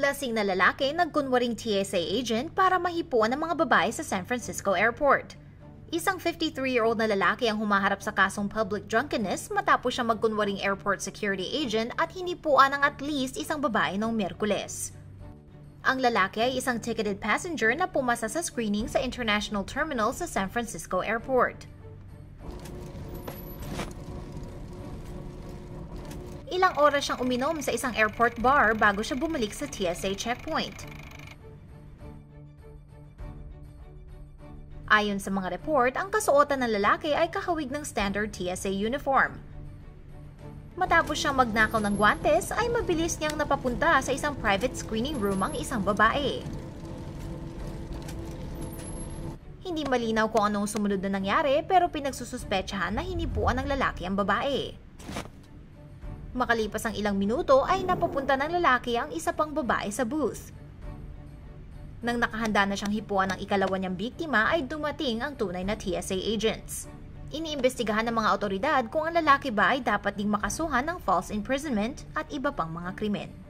Lasing na lalaki nagkunwaring TSA agent para mahipuan ng mga babae sa San Francisco Airport. Isang 53-year-old na lalaki ang humaharap sa kasong public drunkenness matapos siya magkunwaring airport security agent at hinipuan ng at least isang babae noong Merkules. Ang lalaki ay isang ticketed passenger na pumasa sa screening sa International Terminal sa San Francisco Airport. Ilang oras siyang uminom sa isang airport bar bago siya bumalik sa TSA checkpoint. Ayon sa mga report, ang kasuotan ng lalaki ay kahawig ng standard TSA uniform. Matapos siyang magnakaw ng guantes, ay mabilis niyang napapunta sa isang private screening room ang isang babae. Hindi malinaw kung anong sumunod na nangyari pero pinagsususpetsahan na hinipuan ng lalaki ang babae. Makalipas ang ilang minuto ay napapunta ng lalaki ang isa pang babae sa booth. Nang nakahanda na siyang hipuan ng ikalawa niyang biktima ay dumating ang tunay na TSA agents. Iniimbestigahan ng mga otoridad kung ang lalaki ba ay dapat ding makasuhan ng false imprisonment at iba pang mga krimen.